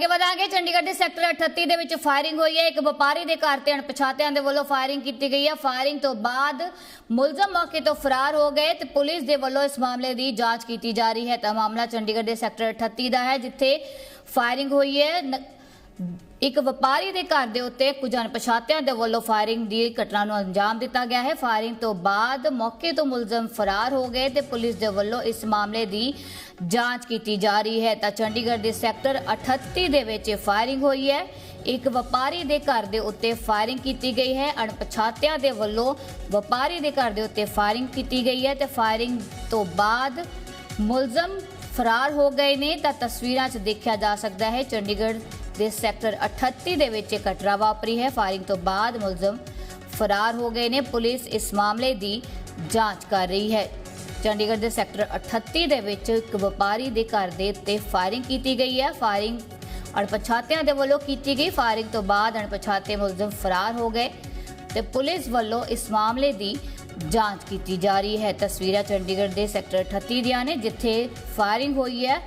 ਅੱਗੇ ਵਧਾਂਗੇ, ਚੰਡੀਗੜ੍ਹ ਦੇ ਸੈਕਟਰ 38 ਦੇ ਵਿੱਚ ਫਾਇਰਿੰਗ ਹੋਈ ਹੈ। ਇੱਕ ਵਪਾਰੀ ਦੇ ਘਰ ਤੇ ਅਣਪਛਾਤਿਆਂ ਦੇ ਵੱਲੋਂ ਫਾਇਰਿੰਗ ਕੀਤੀ ਗਈ ਹੈ। ਫਾਇਰਿੰਗ ਤੋਂ ਬਾਅਦ ਮੁਲਜ਼ਮ ਮੌਕੇ ਤੋਂ ਫਰਾਰ ਹੋ ਗਏ ਤੇ ਪੁਲਿਸ ਦੇ ਵੱਲੋਂ ਇਸ ਮਾਮਲੇ ਦੀ ਜਾਂਚ ਕੀਤੀ ਜਾ ਰਹੀ ਹੈ। ਤਾਂ ਮਾਮਲਾ ਚੰਡੀਗੜ੍ਹ ਦੇ ਸੈਕਟਰ 38 ਦਾ ਹੈ, ਜਿੱਥੇ ਫਾਇਰਿੰਗ ਹੋਈ ਹੈ। ਇੱਕ ਵਪਾਰੀ ਦੇ ਘਰ ਦੇ ਉੱਤੇ ਕੁਝ ਅਣਪਛਾਤਿਆਂ ਦੇ ਵੱਲੋਂ ਫਾਇਰਿੰਗ ਦੀ ਘਟਨਾ ਨੂੰ ਅੰਜਾਮ ਦਿੱਤਾ ਗਿਆ ਹੈ। ਫਾਇਰਿੰਗ ਤੋਂ ਬਾਅਦ ਮੌਕੇ ਤੋਂ ਮੁਲਜ਼ਮ ਫਰਾਰ ਹੋ ਗਏ ਤੇ ਪੁਲਿਸ ਦੇ ਵੱਲੋਂ ਇਸ ਮਾਮਲੇ ਦੀ ਜਾਂਚ ਕੀਤੀ ਜਾ ਰਹੀ ਹੈ। ਤਾਂ ਚੰਡੀਗੜ੍ਹ ਦੇ ਸੈਕਟਰ 38 ਦੇ ਵਿੱਚ ਫਾਇਰਿੰਗ ਹੋਈ ਹੈ। ਇੱਕ ਵਪਾਰੀ ਦੇ ਘਰ ਦੇ ਉੱਤੇ ਫਾਇਰਿੰਗ ਕੀਤੀ ਗਈ ਹੈ। ਅਣਪਛਾਤਿਆਂ ਦੇ ਵੱਲੋਂ ਵਪਾਰੀ ਦੇ ਘਰ ਦੇ ਉੱਤੇ ਫਾਇਰਿੰਗ ਕੀਤੀ ਗਈ ਹੈ ਤੇ ਫਾਇਰਿੰਗ ਤੋਂ ਬਾਅਦ ਮੁਲਜ਼ਮ ਫਰਾਰ ਹੋ ਗਏ ਨੇ। ਤਾਂ ਤਸਵੀਰਾਂ 'ਚ ਦੇਖਿਆ ਜਾ ਸਕਦਾ ਹੈ ਚੰਡੀਗੜ੍ਹ ਦੇ ਸੈਕਟਰ 38 ਦੇ ਵਿੱਚ ਇਹ ਘਟਨਾ ਵਾਪਰੀ ਹੈ, ਫਾਇਰਿੰਗ ਤੋਂ ਬਾਅਦ ਮੁਲਜ਼ਮ ਫਰਾਰ ਹੋ ਗਏ ਨੇ। ਪੁਲਿਸ ਇਸ ਮਾਮਲੇ ਦੀ ਜਾਂਚ ਕਰ ਰਹੀ ਹੈ। ਚੰਡੀਗੜ੍ਹ ਦੇ ਸੈਕਟਰ 38 ਦੇ ਵਿੱਚ ਇੱਕ ਵਪਾਰੀ ਦੇ ਘਰ ਦੇ ਉੱਤੇ ਫਾਇਰਿੰਗ ਕੀਤੀ ਗਈ ਹੈ। ਫਾਇਰਿੰਗ ਅਣਪਛਾਤਿਆਂ ਦੇ ਵੱਲੋਂ ਕੀਤੀ ਗਈ। ਫਾਇਰਿੰਗ ਤੋਂ ਬਾਅਦ ਅਣਪਛਾਤੇ ਮੁਲਜ਼ਮ ਫਰਾਰ ਹੋ ਗਏ ਤੇ ਪੁਲਿਸ ਵੱਲੋਂ ਇਸ ਮਾਮਲੇ ਦੀ ਜਾਂਚ ਕੀਤੀ ਜਾ ਰਹੀ ਹੈ। ਤਸਵੀਰਾਂ ਚੰਡੀਗੜ੍ਹ ਦੇ ਸੈਕਟਰ 38 ਦੀਆਂ ਨੇ, ਜਿੱਥੇ ਫਾਇਰਿੰਗ ਹੋਈ ਹੈ।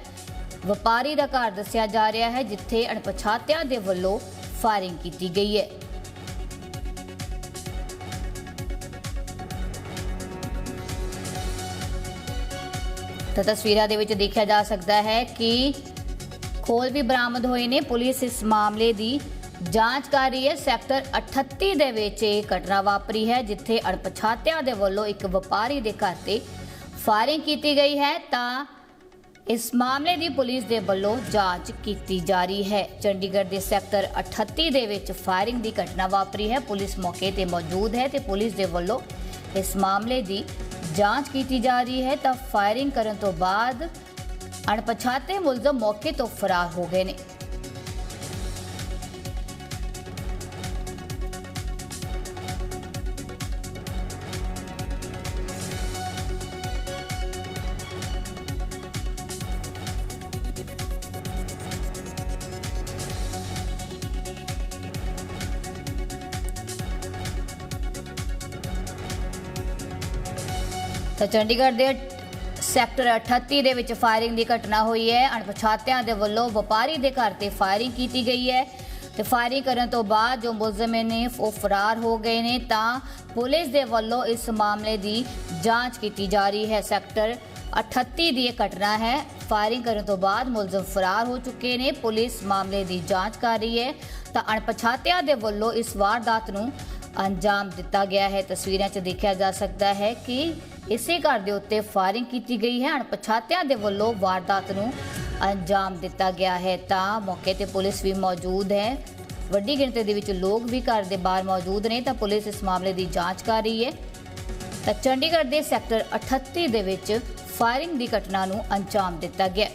ਵਪਾਰੀ ਦਾ ਘਰ ਦੱਸਿਆ ਜਾ ਰਿਹਾ ਹੈ, ਜਿੱਥੇ ਅਣਪਛਾਤਿਆਂ ਦੇ ਵੱਲੋਂ ਫਾਇਰਿੰਗ ਕੀਤੀ ਗਈ ਹੈ। ਤਾਂ ਤਸਵੀਰਾਂ ਦੇ ਵਿੱਚ ਦੇਖਿਆ ਜਾ ਸਕਦਾ ਹੈ ਕਿ ਖੋਲ ਵੀ ਬਰਾਮਦ ਹੋਏ ਨੇ। ਪੁਲਿਸ ਇਸ ਮਾਮਲੇ ਦੀ ਜਾਂਚ ਕਰ ਰਹੀ ਹੈ। ਸੈਕਟਰ 38 ਦੇ ਵਿੱਚ ਇਹ ਘਟਨਾ ਵਾਪਰੀ ਹੈ, ਜਿੱਥੇ ਅਣਪਛਾਤਿਆਂ ਦੇ ਵੱਲੋਂ ਇੱਕ ਵਪਾਰੀ ਦੇ ਘਰ ਤੇ ਫਾਇਰਿੰਗ ਕੀਤੀ ਗਈ ਹੈ। ਤਾਂ ਇਸ ਮਾਮਲੇ ਦੀ ਪੁਲਿਸ ਦੇ ਵੱਲੋਂ ਜਾਂਚ ਕੀਤੀ ਜਾ ਰਹੀ ਹੈ। ਚੰਡੀਗੜ੍ਹ ਦੇ ਸੈਕਟਰ 38 ਦੇ ਵਿੱਚ ਫਾਇਰਿੰਗ ਦੀ ਘਟਨਾ ਵਾਪਰੀ ਹੈ। ਪੁਲਿਸ ਮੌਕੇ ਤੇ ਮੌਜੂਦ ਹੈ ਤੇ ਪੁਲਿਸ ਦੇ ਵੱਲੋਂ ਇਸ ਮਾਮਲੇ ਦੀ ਜਾਂਚ ਕੀਤੀ ਜਾ ਰਹੀ ਹੈ। ਤਾਂ ਫਾਇਰਿੰਗ ਕਰਨ ਤੋਂ ਬਾਅਦ ਅਣਪਛਾਤੇ ਮੁਲਜ਼ਮ ਮੌਕੇ ਤੋਂ ਫਰਾਰ ਹੋ ਗਏ ਨੇ। ਤਾਂ ਚੰਡੀਗੜ੍ਹ ਦੇ ਸੈਕਟਰ 38 ਦੇ ਵਿੱਚ ਫਾਇਰਿੰਗ ਦੀ ਘਟਨਾ ਹੋਈ ਹੈ। ਅਣਪਛਾਤਿਆਂ ਦੇ ਵੱਲੋਂ ਵਪਾਰੀ ਦੇ ਘਰ ਤੇ ਫਾਇਰਿੰਗ ਕੀਤੀ ਗਈ ਹੈ ਤੇ ਫਾਇਰਿੰਗ ਕਰਨ ਤੋਂ ਬਾਅਦ ਜੋ ਮੁਲਜ਼ਮ ਨੇ ਉਹ ਫਰਾਰ ਹੋ ਗਏ ਨੇ, ਤਾਂ ਪੁਲਿਸ ਦੇ ਵੱਲੋਂ ਇਸ ਮਾਮਲੇ ਦੀ ਜਾਂਚ ਕੀਤੀ ਜਾ ਰਹੀ ਹੈ। ਸੈਕਟਰ 38 ਦੀ ਇਹ ਘਟਨਾ ਹੈ। ਫਾਇਰਿੰਗ ਕਰਨ ਤੋਂ ਬਾਅਦ ਮੁਲਜ਼ਮ ਫਰਾਰ ਹੋ ਚੁੱਕੇ ਨੇ, ਪੁਲਿਸ ਮਾਮਲੇ ਦੀ ਜਾਂਚ ਕਰ ਰਹੀ ਹੈ। ਤਾਂ ਅਣਪਛਾਤਿਆਂ ਦੇ ਵੱਲੋਂ ਇਸ ਵਾਰਦਾਤ ਨੂੰ ਅੰਜਾਮ ਦਿੱਤਾ ਗਿਆ ਹੈ। ਤਸਵੀਰਾਂ 'ਚ ਦੇਖਿਆ ਜਾ ਸਕਦਾ ਹੈ ਕਿ ਇਸੇ ਘਰ ਦੇ ਉੱਤੇ ਫਾਇਰਿੰਗ ਕੀਤੀ ਗਈ ਹੈ। ਅਣਪਛਾਤਿਆਂ ਦੇ ਵੱਲੋਂ ਵਾਰਦਾਤ ਨੂੰ ਅੰਜਾਮ ਦਿੱਤਾ ਗਿਆ ਹੈ। ਤਾਂ ਮੌਕੇ ਤੇ ਪੁਲਿਸ ਵੀ ਮੌਜੂਦ ਹੈ। ਵੱਡੀ ਗਿਣਤੀ ਦੇ ਵਿੱਚ ਲੋਕ ਵੀ ਘਰ ਦੇ ਬਾਹਰ ਮੌਜੂਦ ਨੇ, ਤਾਂ ਪੁਲਿਸ ਇਸ ਮਾਮਲੇ ਦੀ ਜਾਂਚ ਕਰ ਰਹੀ ਹੈ। ਤਾਂ ਚੰਡੀਗੜ੍ਹ ਦੇ ਸੈਕਟਰ 38 ਦੇ ਵਿੱਚ ਫਾਇਰਿੰਗ ਦੀ ਘਟਨਾ ਨੂੰ ਅੰਜਾਮ ਦਿੱਤਾ ਗਿਆ।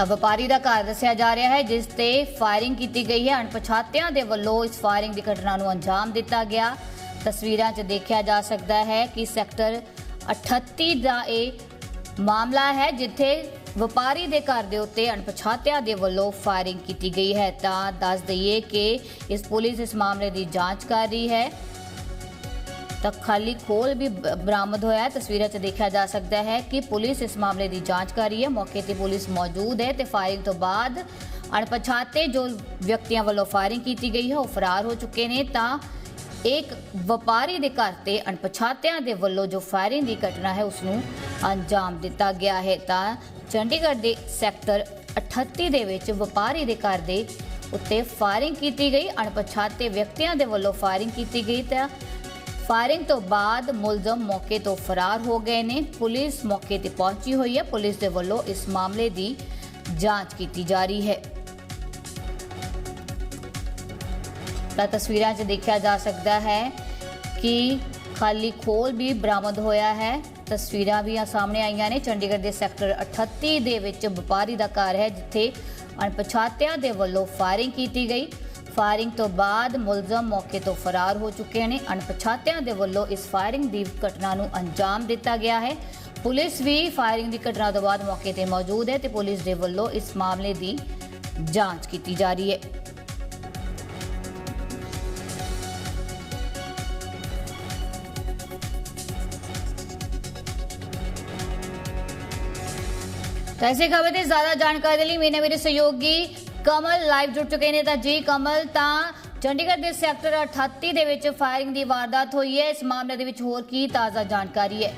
ਤਾਂ ਵਪਾਰੀ ਦਾ ਘਰ ਦੱਸਿਆ ਜਾ ਰਿਹਾ ਹੈ, ਜਿਸ ਤੇ ਫਾਇਰਿੰਗ ਕੀਤੀ ਗਈ ਹੈ। ਅਣਪਛਾਤਿਆਂ ਦੇ ਵੱਲੋਂ ਇਸ ਫਾਇਰਿੰਗ ਦੀ ਘਟਨਾ ਨੂੰ ਅੰਜਾਮ ਦਿੱਤਾ ਗਿਆ। ਤਸਵੀਰਾਂ 'ਚ ਦੇਖਿਆ ਜਾ ਸਕਦਾ ਹੈ ਕਿ ਸੈਕਟਰ 38 ਦਾ ਇਹ ਮਾਮਲਾ ਹੈ, ਜਿੱਥੇ ਵਪਾਰੀ ਦੇ ਘਰ ਦੇ ਉੱਤੇ ਅਣਪਛਾਤਿਆਂ ਦੇ ਵੱਲੋਂ ਫਾਇਰਿੰਗ ਕੀਤੀ ਗਈ ਹੈ। ਤਾਂ ਦੱਸ ਦਈਏ ਕਿ ਇਸ ਪੁਲਿਸ ਇਸ ਮਾਮਲੇ ਦੀ ਜਾਂਚ ਕਰ ਰਹੀ ਹੈ। ਤਾਂ ਖਾਲੀ ਖੋਲ ਵੀ ਬਰਾਮਦ ਹੋਇਆ ਹੈ। ਤਸਵੀਰਾਂ 'ਚ ਦੇਖਿਆ ਜਾ ਸਕਦਾ ਹੈ ਕਿ ਪੁਲਿਸ ਇਸ ਮਾਮਲੇ ਦੀ ਜਾਂਚ ਕਰ ਰਹੀ ਹੈ। ਮੌਕੇ ਤੇ ਪੁਲਿਸ ਮੌਜੂਦ ਹੈ ਤੇ ਫਾਇਰਿੰਗ ਤੋਂ ਬਾਅਦ ਅਣਪਛਾਤੇ ਜੋ ਵਿਅਕਤੀਆਂ ਵੱਲੋਂ ਫਾਇਰਿੰਗ ਕੀਤੀ ਗਈ ਹੈ, ਉਹ ਫਰਾਰ ਹੋ ਚੁੱਕੇ ਨੇ। ਤਾਂ ਇੱਕ ਵਪਾਰੀ ਦੇ ਘਰ ਤੇ ਅਣਪਛਾਤਿਆਂ ਦੇ ਵੱਲੋਂ ਜੋ ਫਾਇਰਿੰਗ ਦੀ ਘਟਨਾ ਹੈ ਉਸ ਨੂੰ ਅੰਜਾਮ ਦਿੱਤਾ ਗਿਆ ਹੈ। ਤਾਂ ਚੰਡੀਗੜ੍ਹ ਦੇ ਸੈਕਟਰ 38 ਦੇ ਵਿੱਚ ਵਪਾਰੀ ਦੇ ਘਰ ਦੇ ਉੱਤੇ ਫਾਇਰਿੰਗ ਕੀਤੀ ਗਈ। ਅਣਪਛਾਤੇ ਵਿਅਕਤੀਆਂ ਦੇ ਵੱਲੋਂ ਫਾਇਰਿੰਗ ਕੀਤੀ ਗਈ ਤਾਂ ਫਾਇਰਿੰਗ ਤੋਂ ਬਾਅਦ ਮੁਲਜ਼ਮ ਮੌਕੇ ਤੋਂ ਫਰਾਰ ਹੋ ਗਏ ਨੇ। ਪੁਲਿਸ ਮੌਕੇ ਤੇ ਪਹੁੰਚੀ ਹੋਈ ਹੈ। ਪੁਲਿਸ ਦੇ ਵੱਲੋਂ ਇਸ ਮਾਮਲੇ ਦੀ ਜਾਂਚ ਕੀਤੀ ਜਾ ਰਹੀ ਹੈ। ਤਾਂ ਤਸਵੀਰਾਂ 'ਚ ਦੇਖਿਆ ਜਾ ਸਕਦਾ ਹੈ ਕਿ ਖਾਲੀ ਖੋਲ ਵੀ ਬਰਾਮਦ ਹੋਇਆ ਹੈ। ਤਸਵੀਰਾਂ ਵੀ ਆ ਸਾਹਮਣੇ ਆਈਆਂ ਨੇ। ਚੰਡੀਗੜ੍ਹ ਦੇ ਸੈਕਟਰ 38 ਦੇ ਵਿੱਚ ਵਪਾਰੀ ਦਾ ਘਰ ਹੈ, ਜਿੱਥੇ ਅਣਪਛਾਤਿਆਂ ਦੇ ਵੱਲੋਂ ਫਾਇਰਿੰਗ ਕੀਤੀ ਗਈ। ਫਾਇਰਿੰਗ ਤੋਂ ਬਾਅਦ ਮੁਲਜ਼ਮ ਮੌਕੇ ਤੋਂ ਫਰਾਰ ਹੋ ਚੁੱਕੇ ਨੇ। ਅਣਪਛਾਤਿਆਂ ਦੇ ਵੱਲੋਂ ਇਸ ਫਾਇਰਿੰਗ ਦੀ ਘਟਨਾ ਨੂੰ ਅੰਜਾਮ ਦਿੱਤਾ ਗਿਆ ਹੈ। ਪੁਲਿਸ ਵੀ ਫਾਇਰਿੰਗ ਦੀ ਘਟਨਾ ਤੋਂ ਬਾਅਦ ਮੌਕੇ ਤੇ ਮੌਜੂਦ ਹੈ ਤੇ ਪੁਲਿਸ ਦੇ ਵੱਲੋਂ ਇਸ ਮਾਮਲੇ ਦੀ ਜਾਂਚ ਕੀਤੀ ਜਾ ਰਹੀ ਹੈ। ਤਾਂ ਇਸੇ ਖਬਰ ਤੇ ਜ਼ਿਆਦਾ ਜਾਣਕਾਰੀ ਲਈ ਮੇਰੇ ਮੇਰੇ ਸਹਿਯੋਗੀ ਕਮਲ ਲਾਈਵ ਜੁੜ ਚੁੱਕੇ ਨੇ ਤਾਂ ਜੀ ਕਮਲ, ਤਾਂ ਚੰਡੀਗੜ੍ਹ ਦੇ ਸੈਕਟਰ 38 ਦੇ ਵਿੱਚ ਫਾਇਰਿੰਗ ਦੀ ਵਾਰਦਾਤ ਹੋਈ ਹੈ। ਇਸ ਮਾਮਲੇ ਦੇ ਵਿੱਚ ਹੋਰ ਕੀ ਤਾਜ਼ਾ ਜਾਣਕਾਰੀ ਹੈ।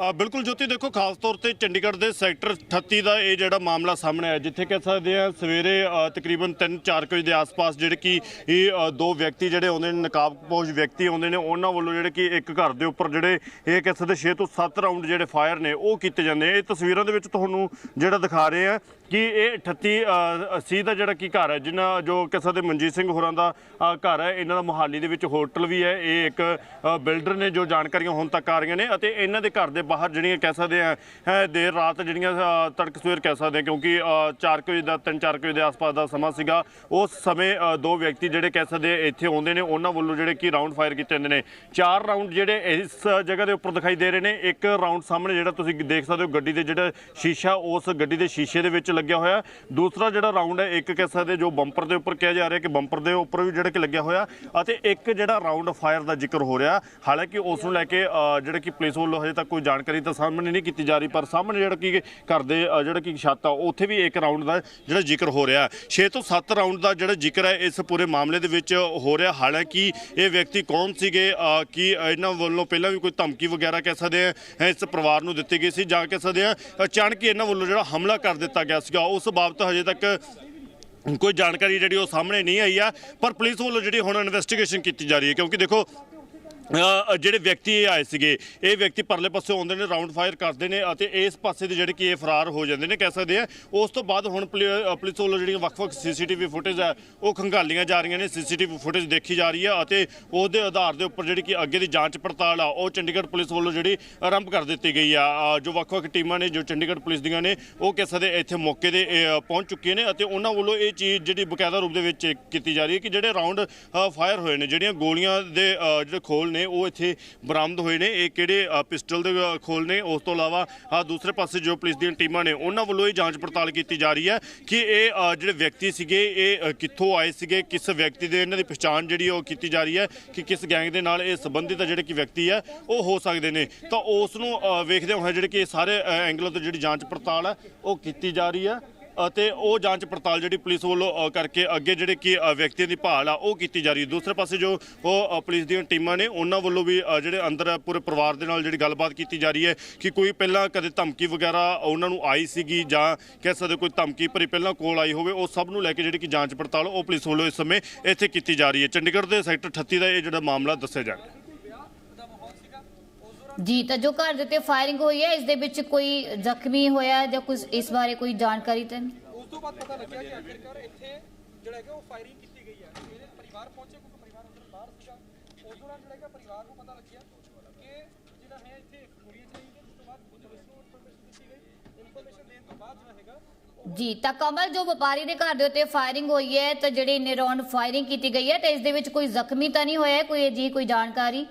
ਆ, ਬਿਲਕੁਲ ਜੋਤੀ, ਦੇਖੋ, ਖਾਸ ਤੌਰ ਤੇ ਚੰਡੀਗੜ੍ਹ ਦੇ ਸੈਕਟਰ 38 ਦਾ ਇਹ ਜਿਹੜਾ ਮਾਮਲਾ ਸਾਹਮਣੇ ਆਇਆ, ਜਿੱਥੇ ਕਹਿ ਸਕਦੇ ਆ, ਸਵੇਰੇ ਤਕਰੀਬਨ 3-4 ਵਜੇ ਦੇ ਆਸ-ਪਾਸ ਜਿਹੜੇ ਕਿ ਇਹ ਦੋ ਵਿਅਕਤੀ ਜਿਹੜੇ ਆਉਂਦੇ ਨੇ, ਨਕਾਬਪੋਸ਼ ਵਿਅਕਤੀ ਆਉਂਦੇ ਨੇ, ਉਹਨਾਂ ਵੱਲੋਂ ਜਿਹੜੇ ਕਿ ਇੱਕ ਘਰ ਦੇ ਉੱਪਰ ਜਿਹੜੇ ਇਹ ਕਹਿ ਸਕਦੇ 6 ਤੋਂ 7 ਰਾਉਂਡ ਜਿਹੜੇ ਫਾਇਰ ਨੇ, ਉਹ ਕੀਤੇ ਜਾਂਦੇ ਆ। ਇਹ ਤਸਵੀਰਾਂ ਦੇ ਵਿੱਚ ਤੁਹਾਨੂੰ ਜਿਹੜਾ ਦਿਖਾ ਰਹੇ ਆ ਕਿ ਇਹ 38 ਸੀ ਦਾ ਜਿਹੜਾ ਕੀ ਘਰ ਹੈ ਜਿਨ੍ਹਾਂ ਜੋ ਕਹਿ ਸਕਦੇ ਮਨਜੀਤ ਸਿੰਘ ਹੋਰਾਂ ਦਾ ਘਰ ਹੈ, ਇਹਨਾਂ ਦਾ ਮੁਹਾਲੀ ਦੇ ਵਿੱਚ ਹੋਟਲ ਵੀ ਹੈ, ਇਹ ਇੱਕ ਬਿਲਡਰ ਨੇ ਜੋ ਜਾਣਕਾਰੀਆਂ ਹੁਣ ਤੱਕ ਆ ਰਹੀਆਂ ਨੇ ਅਤੇ ਇਹਨਾਂ ਦੇ ਘਰ ਦੇ ਬਾਹਰ ਜਿਹੜੀਆਂ ਕਹਿ ਸਕਦੇ ਆ ਦੇਰ ਰਾਤ ਜਿਹੜੀਆਂ ਤੜਕ ਸਵੇਰ ਕਹਿ ਸਕਦੇ ਆ, ਕਿਉਂਕਿ 4 ਵਜੇ ਦਾ 3-4 ਵਜੇ ਦੇ ਆਸ-ਪਾਸ ਦਾ ਸਮਾਂ ਸੀਗਾ, ਉਸ ਸਮੇਂ ਦੋ ਵਿਅਕਤੀ ਜਿਹੜੇ ਕਹਿ ਸਕਦੇ ਆ, ਇੱਥੇ ਆਉਂਦੇ ਨੇ, ਉਹਨਾਂ ਵੱਲੋਂ ਜਿਹੜੇ ਕਿ ਰਾਉਂਡ ਫਾਇਰ ਕੀਤੇ ਜਾਂਦੇ ਨੇ। ਚਾਰ ਰਾਉਂਡ ਜਿਹੜੇ ਇਸ ਜਗ੍ਹਾ ਦੇ ਉੱਪਰ ਦਿਖਾਈ ਦੇ ਰਹੇ ਨੇ, ਇੱਕ ਰਾਉਂਡ ਸਾਹਮਣੇ ਜਿਹੜਾ ਤੁਸੀਂ ਦੇਖ ਸਕਦੇ ਹੋ, ਗੱਡੀ ਦੇ ਜਿਹੜਾ ਸ਼ੀਸ਼ਾ, ਉਸ ਗੱਡੀ ਦੇ ਸ਼ੀਸ਼ੇ ਦੇ ਵਿੱਚ ਲੱਗਿਆ ਹੋਇਆ ਦੂਸਰਾ ਜਿਹੜਾ ਰਾਉਂਡ ਹੈ, ਇੱਕ ਕਹਿ ਸਕਦੇ ਜੋ ਬੰਪਰ ਦੇ ਉੱਪਰ ਕਿਹਾ ਜਾ ਰਿਹਾ ਕਿ ਬੰਪਰ ਦੇ ਉੱਪਰ ਵੀ ਜਿਹੜਾ ਕਿ ਲੱਗਿਆ ਹੋਇਆ ਅਤੇ ਇੱਕ ਜਿਹੜਾ ਰਾਉਂਡ ਫਾਇਰ ਦਾ ਜ਼ਿਕਰ ਹੋ ਰਿਹਾ। ਹਾਲਾਂਕਿ ਉਸ ਨੂੰ ਲੈ ਕੇ ਜਿਹੜਾ ਕਿ ਪੁਲਿਸ ਵੱਲੋਂ ਹਜੇ ਤੱਕ ਕੋਈ ਜਾਣਕਾਰੀ ਤਾਂ ਸਾਹਮਣੇ ਨਹੀਂ ਕੀਤੀ ਜਾ ਰਹੀ, ਪਰ ਸਾਹਮਣੇ ਜਿਹੜਾ ਕਿ ਘਰ ਦੇ ਜਿਹੜਾ ਕਿ ਛੱਤ ਆ, ਉੱਥੇ ਵੀ ਇੱਕ ਰਾਉਂਡ ਦਾ ਜਿਹੜਾ ਜ਼ਿਕਰ ਹੋ ਰਿਹਾ। 6 ਤੋਂ 7 ਰਾਉਂਡ ਦਾ ਜਿਹੜਾ ਜ਼ਿਕਰ ਹੈ, ਇਸ ਪੂਰੇ ਮਾਮਲੇ ਦੇ ਵਿੱਚ ਹੋ ਰਿਹਾ। ਹਾਲਾਂਕਿ ਇਹ ਵਿਅਕਤੀ ਕੌਣ ਸੀਗੇ? ਕਿ ਇਹਨਾਂ ਵੱਲੋਂ ਪਹਿਲਾਂ ਵੀ ਕੋਈ ਧਮਕੀ ਵਗੈਰਾ ਕਹਿ ਸਕਦੇ ਆ? ਇਸ ਪਰਿਵਾਰ ਨੂੰ ਦਿੱਤੀ ਗਈ ਸੀ ਜਾਂ ਕਹਿ ਸਕਦੇ ਆ? ਅਚਾਨਕ ਹੀ ਇਹਨਾਂ ਵੱਲੋਂ ਜਿਹੜਾ ਹਮਲਾ ਕਰ ਦਿੱਤਾ ਗਿਆ ਸੀ। ਸੀਗਾ ਉਸ ਬਾਬਤ ਹਜੇ ਤੱਕ ਕੋਈ ਜਾਣਕਾਰੀ ਜਿਹੜੀ ਉਹ ਸਾਹਮਣੇ ਨਹੀਂ ਆਈ ਆ, ਪਰ ਪੁਲਿਸ ਵੱਲੋਂ ਜਿਹੜੀ ਹੁਣ ਇਨਵੈਸਟੀਗੇਸ਼ਨ ਕੀਤੀ ਜਾ ਰਹੀ ਹੈ, ਕਿਉਂਕਿ ਦੇਖੋ ਜਿਹੜੇ ਵਿਅਕਤੀ ਇਹ ਆਏ ਸੀਗੇ, ਇਹ ਵਿਅਕਤੀ ਪਰਲੇ ਪਾਸੇ ਆਉਂਦੇ ਨੇ ਰਾਉਂਡ ਫਾਇਰ ਕਰਦੇ ਨੇ ਅਤੇ ਇਸ ਪਾਸੇ ਦੇ ਜਿਹੜੇ ਕਿ ਇਹ ਫਰਾਰ ਹੋ ਜਾਂਦੇ ਨੇ, ਕਹਿ ਸਕਦੇ ਆ ਉਸ ਤੋਂ ਬਾਅਦ ਹੁਣ ਪੁਲਿ- ਪੁਲਿਸ ਵੱਲੋਂ ਜਿਹੜੀਆਂ ਵੱਖ-ਵੱਖ ਸੀਸੀਟੀਵੀ ਫੁਟੇਜ ਆ ਉਹ ਖੰਗਾਲੀਆਂ ਜਾ ਰਹੀਆਂ ਨੇ। ਸੀਸੀਟੀਵੀ ਫੁਟੇਜ ਦੇਖੀ ਜਾ ਰਹੀ ਆ ਅਤੇ ਉਸ ਦੇ ਆਧਾਰ ਦੇ ਉੱਪਰ ਜਿਹੜੀ ਕਿ ਅੱਗੇ ਦੀ ਜਾਂਚ ਪੜਤਾਲ ਆ, ਉਹ ਚੰਡੀਗੜ੍ਹ ਪੁਲਿਸ ਵੱਲੋਂ ਜਿਹੜੀ ਆਰੰਭ ਕਰ ਦਿੱਤੀ ਗਈ ਆ। ਜੋ ਵੱਖ-ਵੱਖ ਟੀਮਾਂ ਨੇ, ਜੋ ਚੰਡੀਗੜ੍ਹ ਪੁਲਿਸ ਦੀਆਂ ਨੇ, ਉਹ ਕਹਿ ਸਕਦੇ ਇੱਥੇ ਮੌਕੇ ਦੇ ਪਹੁੰਚ ਚੁੱਕੀਆਂ ਨੇ ਅਤੇ ਉਹਨਾਂ ਵੱਲੋਂ ਇਹ ਚੀਜ਼ ਜਿਹੜੀ ਬਕਾਇਦਾ ਰੂਪ ਦੇ ਵਿੱਚ ਕੀਤੀ ਜਾ ਰਹੀ ਹੈ ਕਿ ਜਿਹੜੇ ਰਾਉਂਡ ਫਾਇਰ ਹੋਏ ਨੇ, ਜਿਹੜੀਆਂ ਗੋਲੀਆਂ ਦੇ ਜਿਹੜੇ ਖੋਲ ਨੇ ਉਹ ਇੱਥੇ ਬਰਾਮਦ ਹੋਏ ਨੇ। ਇਹ ਕਿਹੜੇ ਪਿਸਟਲ ਦੇ ਅ, ਖੋਲ ਨੇ? ਉਸ ਤੋਂ ਇਲਾਵਾ ਅ, ਦੂਸਰੇ ਪਾਸੇ ਜੋ ਪੁਲਿਸ ਦੀਆਂ ਟੀਮਾਂ ਨੇ ਉਹਨਾਂ ਵੱਲੋਂ ਇਹ ਜਾਂਚ ਪੜਤਾਲ ਕੀਤੀ ਜਾ ਰਹੀ ਹੈ ਕਿ ਇਹ ਜਿਹੜੇ ਵਿਅਕਤੀ ਸੀਗੇ ਇਹ ਕਿੱਥੋਂ ਆਏ ਸੀਗੇ? ਕਿਸ ਵਿਅਕਤੀ ਦੇ ਇਹਨਾਂ ਦੀ ਪਛਾਣ ਜਿਹੜੀ ਉਹ ਕੀਤੀ ਜਾ ਰਹੀ ਹੈ ਕਿ ਕਿਸ ਗੈਂਗ ਦੇ ਨਾਲ ਇਹ ਸੰਬੰਧਿਤ ਜਿਹੜੇ ਕਿ ਵਿਅਕਤੀ ਹੈ ਉਹ ਹੋ ਸਕਦੇ ਨੇ। ਤਾਂ ਉਸ ਨੂੰ ਅ, ਵੇਖਦੇ ਹੋਏ ਜਿਹੜੇ ਕਿ ਇਹ ਸਾਰੇ ਐਂਗਲਾਂ ਤੋਂ ਜਿਹੜੀ ਜਾਂਚ ਪੜਤਾਲ ਹੈ ਉਹ ਕੀਤੀ ਜਾ ਰਹੀ ਹੈ। ਅਤੇ ਉਹ ਜਾਂਚ ਪੜਤਾਲ ਜਿਹੜੀ ਪੁਲਿਸ ਵੱਲੋਂ ਕਰਕੇ ਅੱਗੇ ਜਿਹੜੇ ਕਿ ਵਿਅਕਤੀਆਂ ਦੀ ਭਾਲ ਆ, ਉਹ ਕੀਤੀ ਜਾ ਰਹੀ ਹੈ। ਦੂਸਰੇ ਪਾਸੇ ਜੋ, ਉਹ ਪੁਲਿਸ ਦੀਆਂ ਟੀਮਾਂ ਨੇ, ਉਹਨਾਂ ਵੱਲੋਂ ਵੀ ਜਿਹੜੇ ਅੰਦਰ ਪੂਰੇ ਪਰਿਵਾਰ ਦੇ ਨਾਲ ਜਿਹੜੀ ਗੱਲਬਾਤ ਕੀਤੀ ਜਾ ਰਹੀ ਹੈ ਕਿ ਕੋਈ ਪਹਿਲਾਂ ਕਦੇ ਧਮਕੀ ਵਗੈਰਾ ਉਹਨਾਂ ਨੂੰ ਆਈ ਸੀਗੀ ਜਾਂ ਕਹਿ ਸਕਦੇ ਕੋਈ ਧਮਕੀ ਭਰੀ ਪਹਿਲਾਂ ਕੋਲ ਆਈ ਹੋਵੇ, ਉਹ ਸਭ ਨੂੰ ਲੈ ਕੇ ਜਿਹੜੀ ਕਿ ਜਾਂਚ ਪੜਤਾਲ ਉਹ ਪੁਲਿਸ ਵੱਲੋਂ ਇਸ ਸਮੇਂ ਇੱਥੇ ਕੀਤੀ ਜਾ ਰਹੀ ਹੈ। ਚੰਡੀਗੜ੍ਹ ਦੇ ਸੈਕਟਰ 38 ਦਾ ਇਹ ਜਿਹੜਾ ਮਾਮਲਾ ਦੱਸਿਆ ਜਾ ਰਿਹਾ ਜੀ ਤਾਂ ਜੋ ਘਰ ਦੇ ਉੱਤੇ ਫਾਇਰਿੰਗ ਹੋਈ ਹੈ ਇਸ ਦੇ ਵਿੱਚ ਕੋਈ ਜ਼ਖਮੀ ਹੋਇਆ ਜਾਂ ਕੁਝ ਇਸ ਬਾਰੇ ਕੋਈ ਜਾਣਕਾਰੀ ਤਾਂ ਨਹੀਂ? ਉਸ ਤੋਂ ਬਾਅਦ ਪਤਾ ਲੱਗਿਆ ਕਿ ਆਖਿਰਕਾਰ ਇੱਥੇ ਜਿਹੜਾ ਹੈਗਾ ਉਹ ਫਾਇਰਿੰਗ ਕੀਤੀ ਗਈ ਹੈ। ਇਹਦੇ ਪਰਿਵਾਰ ਪਹੁੰਚੇ ਕਿਉਂਕਿ ਪਰਿਵਾਰ ਅੰਦਰ ਬਾਹਰ ਸੀਗਾ। ਉਸ ਦੌਰਾਨ ਜਿਹੜਾ ਹੈਗਾ ਪਰਿਵਾਰ ਨੂੰ ਪਤਾ ਲੱਗਿਆ ਕਿ ਜਿਹੜਾ ਹੈ ਇੱਥੇ ਗੋਲੀਆਂ ਚਲਾਈਆਂ ਗਈਆਂ ਜਿਸ ਤੋਂ ਬਾਅਦ ਪੁਲਿਸ ਨੂੰ ਇਨਫੋਰਮੇਸ਼ਨ ਦਿੱਤੀ ਗਈ। ਇਨਫੋਰਮੇਸ਼ਨ ਦੇਣ ਤੋਂ ਬਾਅਦ ਜਿਹੜਾ ਹੈਗਾ ਜੀ ਤਾਂ ਕਮਲ ਜੋ ਵਪਾਰੀ ਦੇ ਘਰ ਦੇ ਉੱਤੇ ਫਾਇਰਿੰਗ ਹੋਈ ਹੈ ਤਾਂ ਜਿਹੜੀ ਇੰਨੇ ਰਾਉਂਡ ਫਾਇਰਿੰਗ ਕੀਤੀ ਗਈ ਹੈ ਤਾਂ ਇਸ ਦੇ ਵਿੱਚ ਕੋਈ ਜ਼ਖਮੀ ਤਾਂ ਨਹੀਂ ਹੋਇਆ ਕੋਈ ਜੀ ਕੋਈ ਜਾਣਕਾਰੀ?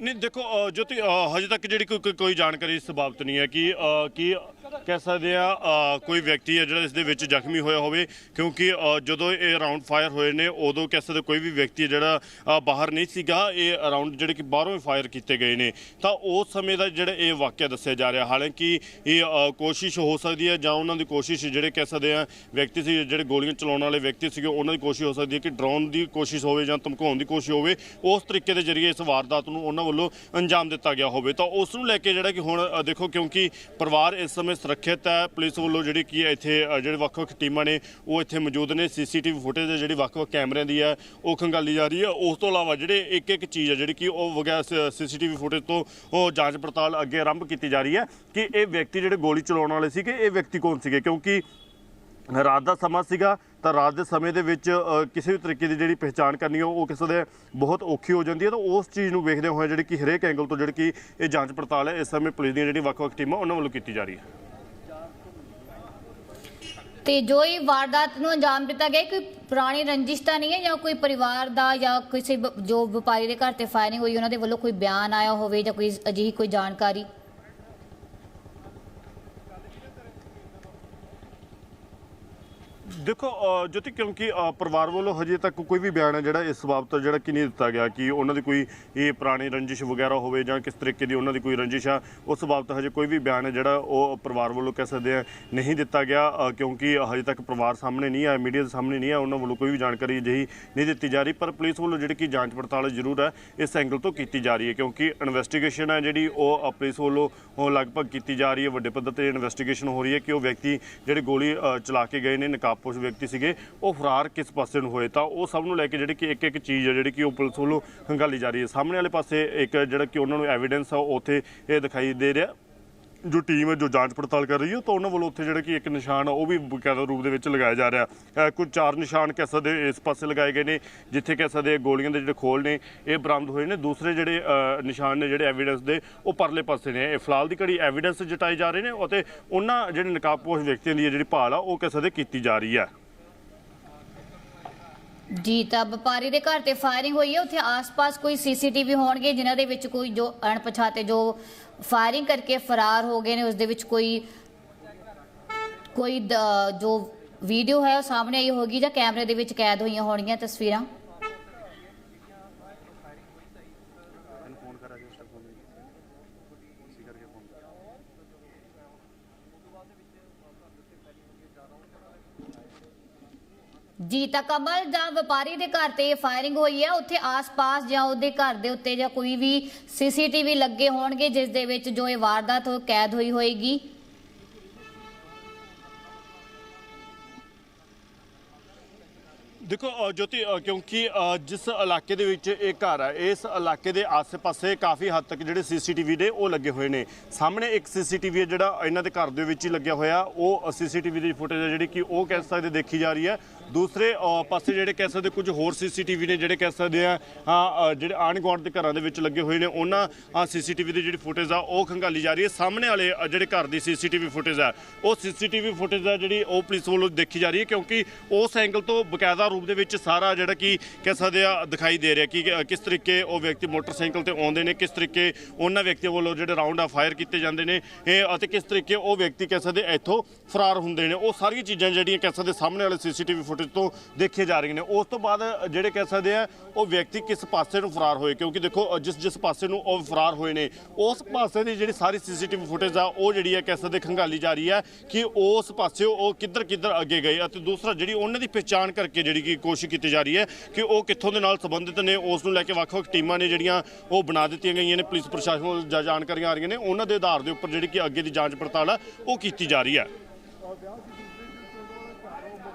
ਨਹੀਂ ਦੇਖੋ ਅ, ਜੋਤੀ ਅ, ਹਜੇ ਤੱਕ ਜਿਹੜੀ ਕੋਈ ਕੋਈ- ਕੋਈ ਜਾਣਕਾਰੀ ਇਸ ਬਾਬਤ ਨਹੀਂ ਹੈ ਕਿ ਅ, ਕੀ ਕਹਿ ਸਕਦੇ ਆ ਕੋਈ ਵਿਅਕਤੀ ਹੈ ਜਿਹੜਾ ਇਸ ਦੇ ਵਿੱਚ ਜ਼ਖਮੀ ਹੋਇਆ ਹੋਵੇ, ਕਿਉਂਕਿ ਜਦੋਂ ਇਹ ਰਾਉਂਡ ਫਾਇਰ ਹੋਏ ਨੇ, ਉਦੋਂ ਕਹਿ ਸਕਦੇ ਕੋਈ ਵੀ ਵਿਅਕਤੀ ਜਿਹੜਾ ਬਾਹਰ ਨਹੀਂ ਸੀਗਾ, ਇਹ ਰਾਉਂਡ ਜਿਹੜੇ ਕਿ ਬਾਹਰੋਂ ਹੀ ਫਾਇਰ ਕੀਤੇ ਗਏ ਨੇ। ਤਾਂ ਉਸ ਸਮੇਂ ਦਾ ਜਿਹੜਾ ਇਹ ਵਾਕਿਆ ਦੱਸਿਆ ਜਾ ਰਿਹਾ, ਹਾਲਾਂਕਿ ਇਹ ਕੋਸ਼ਿਸ਼ ਹੋ ਸਕਦੀ ਹੈ ਜਾਂ ਉਹਨਾਂ ਦੀ ਕੋਸ਼ਿਸ਼ ਜਿਹੜੇ ਕਹਿ ਸਕਦੇ ਆ ਵਿਅਕਤੀ ਸੀ, ਜਿਹੜੇ ਗੋਲੀਆਂ ਚਲਾਉਣ ਵਾਲੇ ਵਿਅਕਤੀ ਸੀਗੇ, ਉਹਨਾਂ ਦੀ ਕੋਸ਼ਿਸ਼ ਹੋ ਸਕਦੀ ਹੈ ਕਿ ਡਰੋਨ ਦੀ ਕੋਸ਼ਿਸ਼ ਹੋਵੇ ਜਾਂ ਧਮਕਾਉਣ ਦੀ ਕੋਸ਼ਿਸ਼ ਹੋਵੇ, ਉਸ ਤਰੀਕੇ ਦੇ ਜ਼ਰੀਏ ਇਸ ਵਾਰਦਾਤ ਨੂੰ ਉਹਨਾਂ ਵੱਲੋਂ ਅੰਜਾਮ ਦਿੱਤਾ ਗਿਆ ਹੋਵੇ। ਤਾਂ ਉਸ ਨੂੰ ਲੈ ਕੇ ਜਿਹੜਾ ਕਿ ਹੁਣ ਦੇਖੋ ਕਿਉਂਕਿ ਪਰਿਵਾਰ ਇਸ ਸਮੇਂ ਸੁਰੱਖਿਅਤ ਹੈ? ਪੁਲਿਸ ਵੱਲੋਂ ਜਿਹੜੀ ਕੀ ਹੈ ਇੱਥੇ ਜਿਹੜੇ ਵੱਖ-ਵੱਖ ਟੀਮਾਂ ਨੇ, ਉਹ ਇੱਥੇ ਮੌਜੂਦ ਨੇ। ਸੀਸੀਟੀਵੀ ਫੁਟੇਜ ਜਿਹੜੀ ਵੱਖ-ਵੱਖ ਕੈਮਰਿਆਂ ਦੀ ਹੈ, ਉਹ ਖੰਗਾਲੀ ਜਾ ਰਹੀ ਹੈ। ਉਸ ਤੋਂ ਇਲਾਵਾ ਜਿਹੜੇ ਇੱਕ ਇੱਕ ਚੀਜ਼ ਹੈ, ਜਿਹੜੀ ਕਿ ਉਹ ਵਗੈਰਾ ਸੀਸੀਟੀਵੀ ਫੁਟੇਜ ਤੋਂ ਉਹ ਜਾਂਚ ਪੜਤਾਲ ਅੱਗੇ ਆਰੰਭ ਕੀਤੀ ਜਾ ਰਹੀ ਹੈ ਕਿ ਇਹ ਵਿਅਕਤੀ ਜਿਹੜੇ ਗੋਲੀ ਚਲਾਉਣ ਵਾਲੇ ਸੀਗੇ, ਇਹ ਵਿਅਕਤੀ ਕੌਣ ਸੀਗੇ? ਕਿਉਂਕਿ ਰਾਤ ਦਾ ਸਮਾਂ ਸੀਗਾ, ਤਾਂ ਰਾਤ ਦੇ ਸਮੇਂ ਦੇ ਵਿੱਚ ਕਿਸੇ ਵੀ ਤਰੀਕੇ ਦੀ ਜਿਹੜੀ ਪਹਿਚਾਣ ਕਰਨੀ ਹੋ, ਉਹ ਕਿਸੇ ਦੇ ਬਹੁਤ ਔਖੀ ਹੋ ਜਾਂਦੀ ਹੈ। ਤਾਂ ਉਸ ਚੀਜ਼ ਨੂੰ ਵੇਖਦੇ ਹੋਏ ਜਿਹੜੀ ਕਿ ਹਰੇਕ ਐਂਗਲ ਤੋਂ ਜਿਹੜੀ ਕਿ ਇਹ ਜਾਂਚ ਪੜਤਾਲ ਹੈ, ਇਸ ਸਮੇਂ ਪੁਲਿਸ ਦੀਆਂ ਜਿਹੜੀ ਵੱਖ-ਵੱਖ ਟੀਮਾਂ, ਉਹਨਾਂ ਵੱਲੋਂ ਕੀਤੀ ਜਾ ਰਹੀ ਹੈ। ਤੇ ਜੋ ਇਹ ਵਾਰਦਾਤ ਨੂੰ ਅੰਜਾਮ ਦਿੱਤਾ ਗਿਆ ਕੋਈ ਪੁਰਾਣੀ ਰੰਜਿਸ਼ ਤਾਂ ਨਹੀਂ ਹੈ ਜਾਂ ਕੋਈ ਪਰਿਵਾਰ ਦਾ ਜਾਂ ਕਿਸੇ ਬ- ਜੋ ਵਪਾਰੀ ਦੇ ਘਰ ਤੇ ਫਾਇਰਿੰਗ ਹੋਈ, ਉਹਨਾਂ ਦੇ ਵੱਲੋਂ ਕੋਈ ਬਿਆਨ ਆਇਆ ਹੋਵੇ ਜਾਂ ਕੋਈ ਅਜਿਹੀ ਕੋਈ ਜਾਣਕਾਰੀ? ਦੇਖੋ ਅ, ਜੋਤੀ ਕਿਉਂਕਿ ਪਰਿਵਾਰ ਵੱਲੋਂ ਹਜੇ ਤੱਕ ਕੋਈ ਵੀ ਬਿਆਨ ਹੈ ਜਿਹੜਾ ਇਸ ਬਾਬਤ ਜਿਹੜਾ ਕਿ ਨਹੀਂ ਦਿੱਤਾ ਗਿਆ ਕਿ ਉਹਨਾਂ ਦੀ ਕੋਈ ਇਹ ਪੁਰਾਣੀ ਰੰਜਿਸ਼ ਵਗੈਰਾ ਹੋਵੇ ਜਾਂ ਕਿਸ ਤਰੀਕੇ ਦੀ ਉਹਨਾਂ ਦੀ ਕੋਈ ਰੰਜਿਸ਼ ਆ ਉਸ ਬਾਬਤ ਹਜੇ ਕੋਈ ਵੀ ਬਿਆਨ ਹੈ ਜਿਹੜਾ ਉਹ ਪਰਿਵਾਰ ਵੱਲੋਂ ਕਹਿ ਸਕਦੇ ਆ ਨਹੀਂ ਦਿੱਤਾ ਗਿਆ ਕਿਉਂਕਿ ਹਜੇ ਤੱਕ ਪਰਿਵਾਰ ਸਾਹਮਣੇ ਨਹੀਂ ਆਇਆ ਮੀਡੀਆ ਦੇ ਸਾਹਮਣੇ ਨਹੀਂ ਆਇਆ ਉਹਨਾਂ ਵੱਲੋਂ ਕੋਈ ਵੀ ਜਾਣਕਾਰੀ ਅਜਿਹੀ ਨਹੀਂ ਦਿੱਤੀ ਜਾ ਰਹੀ ਪਰ ਪੁਲਿਸ ਵੱਲੋਂ ਜਿਹੜੀ ਕਿ ਜਾਂਚ ਪੜਤਾਲ ਜ਼ਰੂਰ ਹੈ ਇਸ ਐਂਗਲ ਤੋਂ ਕੀਤੀ ਜਾ ਰਹੀ ਹੈ ਕਿਉਂਕਿ ਇਨਵੈਸਟੀਗੇਸ਼ਨ ਹੈ ਜਿਹੜੀ ਉਹ ਪੁਲਿਸ ਵੱਲੋਂ ਲਗਭਗ ਕੀਤੀ ਜਾ ਰਹੀ ਹੈ ਵੱਡੇ ਪੱਧਰ ਤੇ ਇਨਵੈਸਟੀਗੇਸ਼ਨ ਹੋ ਰਹੀ ਹੈ ਕਿ ਉਹ ਵਿਅਕਤੀ ਜਿਹੜੇ ਗੋਲੀ ਚਲਾ ਕੇ ਗਏ ਨੇ ਨਕਾਬ ਨਕਾਬਪੋਸ਼ ਵਿਅਕਤੀ ਸੀਗੇ, ਉਹ ਫਰਾਰ ਕਿਸ ਪਾਸੇ ਨੂੰ ਹੋਏ, ਤਾਂ ਉਹ ਸਭ ਨੂੰ ਲੈ ਕੇ ਜਿਹੜੀ ਕਿ ਇੱਕ ਇੱਕ ਚੀਜ਼ ਹੈ ਜਿਹੜੀ ਕਿ ਉਹ ਪੁਲਿਸ ਵੱਲੋਂ ਖੰਗਾਲੀ ਜਾ ਰਹੀ ਹੈ। ਸਾਹਮਣੇ ਵਾਲੇ ਪਾਸੇ ਇੱਕ ਜਿਹੜਾ ਕਿ ਉਹਨਾਂ ਨੂੰ ਐਵੀਡੈਂਸ ਆ, ਉਹ ਉੱਥੇ ਇਹ ਦਿਖਾਈ ਦੇ ਰਿਹਾ। ਜੋ ਟੀਮ ਹੈ, ਜੋ ਜਾਂਚ ਪੜਤਾਲ ਕਰ ਰਹੀ ਹੈ, ਤਾਂ ਉਹਨਾਂ ਵੱਲੋਂ ਉੱਥੇ ਜਿਹੜਾ ਕਿ ਇੱਕ ਨਿਸ਼ਾਨ ਆ, ਉਹ ਵੀ ਬਕਾਇਦਾ ਰੂਪ ਦੇ ਵਿੱਚ ਲਗਾਇਆ ਜਾ ਰਿਹਾ ਕੁਝ ਚਾਰ ਨਿਸ਼ਾਨ ਕਹਿ ਸਕਦੇ ਇਸ ਪਾਸੇ ਲਗਾਏ ਗਏ ਨੇ, ਜਿੱਥੇ ਕਹਿ ਸਕਦੇ ਗੋਲੀਆਂ ਦੇ ਜਿਹੜੇ ਖੋਲ ਨੇ, ਇਹ ਬਰਾਮਦ ਹੋਏ ਨੇ। ਦੂਸਰੇ ਜਿਹੜੇ ਨਿਸ਼ਾਨ ਨੇ ਜਿਹੜੇ ਐਵੀਡੈਂਸ ਦੇ, ਉਹ ਪਰਲੇ ਪਾਸੇ ਨੇ। ਇਹ ਫਿਲਹਾਲ ਦੀ ਘੜੀ ਐਵੀਡੈਂਸ ਜਟਾਏ ਜਾ ਰਹੇ ਨੇ ਅਤੇ ਉਹਨਾਂ ਜਿਹੜੇ ਨਕਾਬਪੋਸ਼ ਵਿਅਕਤੀਆਂ ਦੀ ਜਿਹੜੀ ਭਾਲ ਆ, ਉਹ ਕਹਿ ਸਕਦੇ ਕੀਤੀ ਜਾ ਰਹੀ ਹੈ। ਜੀ, ਤਾਂ ਵਪਾਰੀ ਦੇ ਘਰ ਤੇ ਫਾਇਰਿੰਗ ਹੋਈ ਹੈ। ਉੱਥੇ ਆਸ-ਪਾਸ ਕੋਈ ਸੀਸੀਟੀਵੀ ਹੋਣਗੇ, ਜਿਨ੍ਹਾਂ ਦੇ ਵਿੱਚ ਕੋਈ ਜੋ ਅਣਪਛਾਤੇ ਜੋ ਫਾਇਰਿੰਗ ਕਰਕੇ ਫਰਾਰ ਹੋ ਗਏ ਨੇ ਉਸ ਦੇ ਵਿੱਚ ਕੋਈ ਕੋਈ ਜੋ ਵੀਡੀਓ ਹੈ ਉਹ ਸਾਹਮਣੇ ਆਈ ਹੋਗੀ ਜਾਂ ਕੈਮਰੇ ਦੇ ਵਿੱਚ ਕੈਦ ਹੋਈਆਂ ਹੋਣਗੀਆਂ ਤਸਵੀਰਾਂ? ਜੀ ਤਾਂ ਕਮਲ ਜਾਂ ਵਪਾਰੀ ਦੇ ਘਰ ਤੇ ਫਾਇਰਿੰਗ ਹੋਈ ਹੈ ਉੱਥੇ ਆਸ-ਪਾਸ ਜਾਂ ਉਹਦੇ ਘਰ ਦੇ ਉੱਤੇ ਜਾਂ ਕੋਈ ਵੀ ਸੀਸੀਟੀਵੀ ਲੱਗੇ ਹੋਣਗੇ ਜਿਸ ਦੇ ਵਿੱਚ ਜੋ ਇਹ ਵਾਰਦਾਤ ਕੈਦ ਹੋਈ ਹੋਏਗੀ। ਦੇਖੋ ਜੋਤੀ ਅ, ਕਿਉਂਕਿ ਜਿਸ ਇਲਾਕੇ ਦੇ ਵਿੱਚ ਇਹ ਘਰ ਹੈ ਇਸ ਇਲਾਕੇ ਦੇ ਆਸ-ਪਾਸੇ ਕਾਫੀ ਹੱਦ ਤੱਕ ਜਿਹੜੇ ਸੀਸੀਟੀਵੀ ਨੇ ਉਹ ਲੱਗੇ ਹੋਏ ਨੇ। ਸਾਹਮਣੇ ਇੱਕ ਸੀਸੀਟੀਵੀ ਹੈ ਜਿਹੜਾ ਇਹਨਾਂ ਦੇ ਘਰ ਦੇ ਵਿੱਚ ਹੀ ਲੱਗਿਆ ਹੋਇਆ ਉਹ ਸੀਸੀਟੀਵੀ ਦੀ ਫੁਟੇਜ ਹੈ ਜਿਹੜੀ ਕਿ ਉਹ ਕਹਿ ਸਕਦੇ ਦੇਖੀ ਜਾ ਰਹੀ ਹੈ। ਦੂਸਰੇ ਪਾਸੇ ਜਿਹੜੇ ਕਹਿ ਸਕਦੇ ਕੁਝ ਹੋਰ ਸੀਸੀਟੀਵੀ ਨੇ ਜਿਹੜੇ ਕਹਿ ਸਕਦੇ ਆ ਹਾਂ, ਜਿਹੜੇ ਆਂਢ ਗੁਆਂਢ ਦੇ ਘਰਾਂ ਦੇ ਵਿੱਚ ਲੱਗੇ ਹੋਏ ਨੇ ਉਹਨਾਂ ਸੀਸੀਟੀਵੀ ਦੀ ਜਿਹੜੀ ਫੁਟੇਜ ਆ ਉਹ ਖੰਗਾਲੀ ਜਾ ਰਹੀ ਹੈ। ਸਾਹਮਣੇ ਵਾਲੇ ਜਿਹੜੇ ਘਰ ਦੀ ਸੀਸੀਟੀਵੀ ਫੁਟੇਜ ਆ ਉਹ ਸੀਸੀਟੀਵੀ ਫੁਟੇਜ ਆ ਜਿਹੜੀ ਉਹ ਪੁਲਿਸ ਵੱਲੋਂ ਦੇਖੀ ਜਾ ਰਹੀ ਹੈ ਕਿਉਂਕਿ ਉਸ ਐਂਗਲ ਤੋਂ ਬਕਾਇਦਾ ਰੂਪ ਦੇ ਵਿੱਚ ਸਾਰਾ ਜਿਹੜਾ ਕਿ ਕਹਿ ਸਕਦੇ ਆ ਦਿਖਾਈ ਦੇ ਰਿਹਾ ਕਿ ਕਿਸ ਤਰੀਕੇ ਉਹ ਵਿਅਕਤੀ ਮੋਟਰਸਾਈਕਲ ਤੇ ਆਉਂਦੇ ਨੇ ਕਿਸ ਤਰੀਕੇ ਉਹਨਾਂ ਵਿਅਕਤੀਆਂ ਵੱਲੋਂ ਜਿਹੜੇ ਰਾਉਂਡ ਆ ਫਾਇਰ ਕੀਤੇ ਜਾਂਦੇ ਨੇ ਇਹ ਅਤੇ ਕਿਸ ਤਰੀਕੇ ਉਹ ਵਿਅਕਤੀ ਕਹਿ ਸਕਦੇ ਇੱਥੋਂ ਫਰਾਰ ਹੁੰਦੇ ਨੇ। ਉਹ ਸਾਰੀਆਂ ਚੀਜ਼ਾਂ ਜਿਹੜੀਆਂ ਕਹਿ ਸਕਦੇ ਸਾਹਮਣੇ ਵਾਲੇ ਸੀਸੀਟੀਵੀ ਫੁਟੇਜ ਤੋਂ ਦੇਖੀਆਂ ਜਾ ਰਹੀਆਂ ਨੇ। ਉਸ ਤੋਂ ਬਾਅਦ ਜਿਹੜੇ ਕਹਿ ਸਕਦੇ ਆ, ਉਹ ਵਿਅਕਤੀ ਕਿਸ ਪਾਸੇ ਨੂੰ ਫਰਾਰ ਹੋਏ? ਕਿਉਂਕਿ ਦੇਖੋ ਜਿਸ ਜਿਸ ਪਾਸੇ ਨੂੰ ਉਹ ਫਰਾਰ ਹੋਏ ਨੇ, ਉਸ ਪਾਸੇ ਦੀ ਜਿਹੜੀ ਸਾਰੀ ਸੀਸੀਟੀਵੀ ਫੁਟੇਜ ਆ, ਉਹ ਜਿਹੜੀ ਹੈ, ਕਹਿ ਸਕਦੇ, ਖੰਗਾਲੀ ਜਾ ਰਹੀ ਹੈ ਕਿ ਉਸ ਪਾਸੇ ਉਹ ਕਿੱਧਰ ਕਿੱਧਰ ਅੱਗੇ ਗਏ ਅਤੇ ਦੂਸਰਾ ਜਿਹੜੀ ਉਹਨਾਂ ਦੀ ਪਛਾਣ ਕਰਕੇ ਜਿਹੜੀ ਕਿ ਕੋਸ਼ਿਸ਼ ਕੀਤੀ ਜਾ ਰਹੀ ਹੈ ਕਿ ਉਹ ਕਿੱਥੋਂ ਦੇ ਨਾਲ ਸੰਬੰਧਿਤ ਨੇ, ਉਸ ਨੂੰ ਲੈ ਕੇ ਵੱਖ-ਵੱਖ ਟੀਮਾਂ ਨੇ ਜਿਹੜੀਆਂ ਉਹ ਬਣਾ ਦਿੱਤੀਆਂ ਗਈਆਂ ਨੇ, ਪੁਲਿਸ ਪ੍ਰਸ਼ਾਸਨ ਵੱਲੋਂ ਜਾ- ਜਾਣਕਾਰੀਆਂ ਆ ਰਹੀਆਂ ਨੇ। ਉਹਨਾਂ ਦੇ ਆਧਾਰ ਦੇ ਉੱਪਰ ਜਿਹੜੀ ਕਿ ਅੱਗੇ ਦੀ ਜਾਂਚ ਪੜਤਾਲ ਆ, ਉਹ ਕੀਤੀ ਜਾ ਰਹੀ ਹੈ।